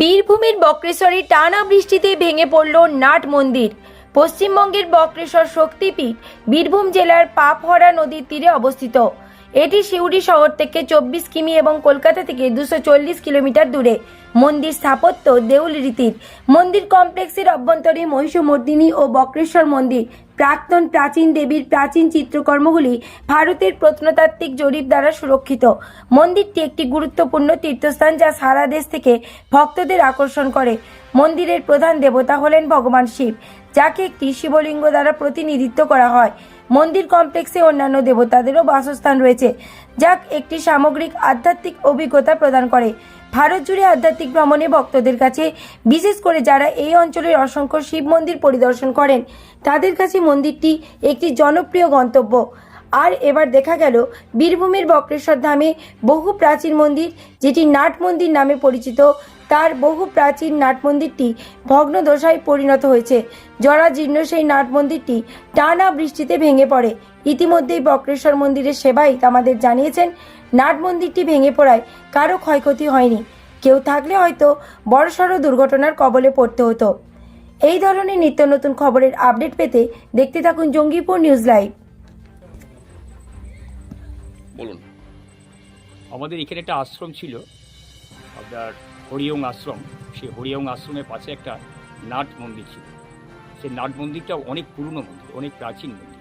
বীরভূমের বক্রেশ্বরে টানা বৃষ্টিতে ভেঙে পড়ল নাট মন্দির। পশ্চিমবঙ্গের বক্রেশ্বর শক্তিপীঠ বীরভূম জেলার পাপহরা নদীর তীরে অবস্থিত। এটি সিউড়ি শহর থেকে চব্বিশ কিমি এবং কলকাতা থেকে দুশো চল্লিশ কিলোমিটার দূরে। মন্দির স্থাপত্য দেউল রীতির। মন্দির কমপ্লেক্সের অভ্যন্তরে মহিষমর্দিনী ও বক্রেশ্বর মন্দির প্রাক্তন প্রাচীন দেবীর প্রাচীন চিত্রকর্মগুলি ভারতের প্রত্নতাত্ত্বিক জরিপ দ্বারা সুরক্ষিত। মন্দিরটি একটি গুরুত্বপূর্ণ তীর্থস্থান যা সারা দেশ থেকে ভক্তদের আকর্ষণ করে। মন্দিরের প্রধান দেবতা হলেন ভগবান শিব, যাকে একটি শিবলিঙ্গ দ্বারা প্রতিনিধিত্ব করা হয়। মন্দির কমপ্লেক্সে অন্যান্য দেবতাদেরও বাসস্থান রয়েছে, যা একটি সামগ্রিক আধ্যাত্মিক অভিজ্ঞতা প্রদান করে। ভারত জুড়ে আধ্যাত্মিক ভ্রমণে ভক্তদের কাছে, বিশেষ করে যারা এই অঞ্চলের অসংখ্য শিব মন্দির পরিদর্শন করেন, তাদের কাছে মন্দিরটি একটি জনপ্রিয় গন্তব্য। আর এবার দেখা গেল বীরভূমের বক্রেশ্বর ধামে বহু প্রাচীন মন্দির, যেটি নাট মন্দির নামে পরিচিত। তার বহু প্রাচীন নাট মন্দিরটি ভগ্নদশায় পরিণত হয়েছে। জরাজীর্ণ সেই নাট মন্দিরটি টানা বৃষ্টিতে ভেঙে পড়ে। ইতিমধ্যেই বক্রেশ্বর মন্দিরের সেবাই আমাদের জানিয়েছেন নাট মন্দিরটি ভেঙে পড়ায় কারও ক্ষয়ক্ষতি হয়নি। কেউ থাকলে হয়তো বড়সড় দুর্ঘটনার কবলে পড়তে হতো। এই ধরনের নিত্য নতুন খবরের আপডেট পেতে দেখতে থাকুন জঙ্গিপুর নিউজ লাইভ। বলুন। আমাদের এখানে একটা আশ্রম ছিল। আপনার হরিয়ং আশ্রম সেই হরিয়ং আশ্রমের পাশে একটা নাট মন্দির ছিল। সেই নাট মন্দিরটা অনেক পুরনো মন্দির, অনেক প্রাচীন মন্দির।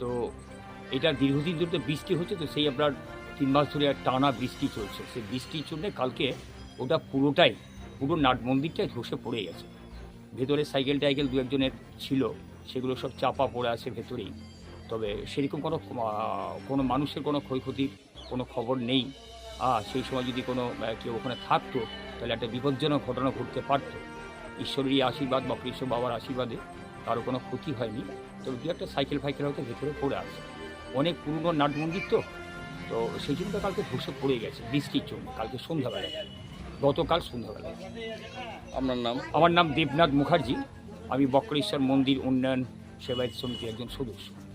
তো এটা দীর্ঘদিন ধরে বৃষ্টি হচ্ছে, তো সেই আপনার তিন মাস ধরে টানা বৃষ্টি চলছে। সেই বৃষ্টির জন্যে কালকে ওটা পুরোটাই, পুরো নাট মন্দিরটাই ধসে পড়ে গেছে। ভেতরে সাইকেল টাইকেল দু একজনের ছিল, সেগুলো সব চাপা পড়ে আছে ভেতরেই। তবে সেরকম কোনো কোনো মানুষের কোনো ক্ষয়ক্ষতির কোনো খবর নেই। আহ, সেই সময় যদি কোনো কেউ ওখানে থাকতো তাহলে একটা বিপজ্জনক ঘটনা ঘটতে পারতো। ঈশ্বরেরই আশীর্বাদ বা কৃষ্ণ বাবার আশীর্বাদে কারও কোনো ক্ষতি হয়নি। তবে দু একটা সাইকেল ফাইকেল হয়তো ভেতরে পড়ে আছে। অনেক পুরনো নাট মন্দির তো? তো সেই জন্য তো কালকে ধসে পড়ে গেছে বৃষ্টির জন্য। কালকে সন্ধ্যাবেলায়। গতকাল সন্ধ্যাবেলায়। আপনার নাম? আমার নাম দেবনাথ মুখার্জি। আমি বক্রেশ্বর মন্দির উন্নয়ন সেবায়ত সমিতির একজন সদস্য।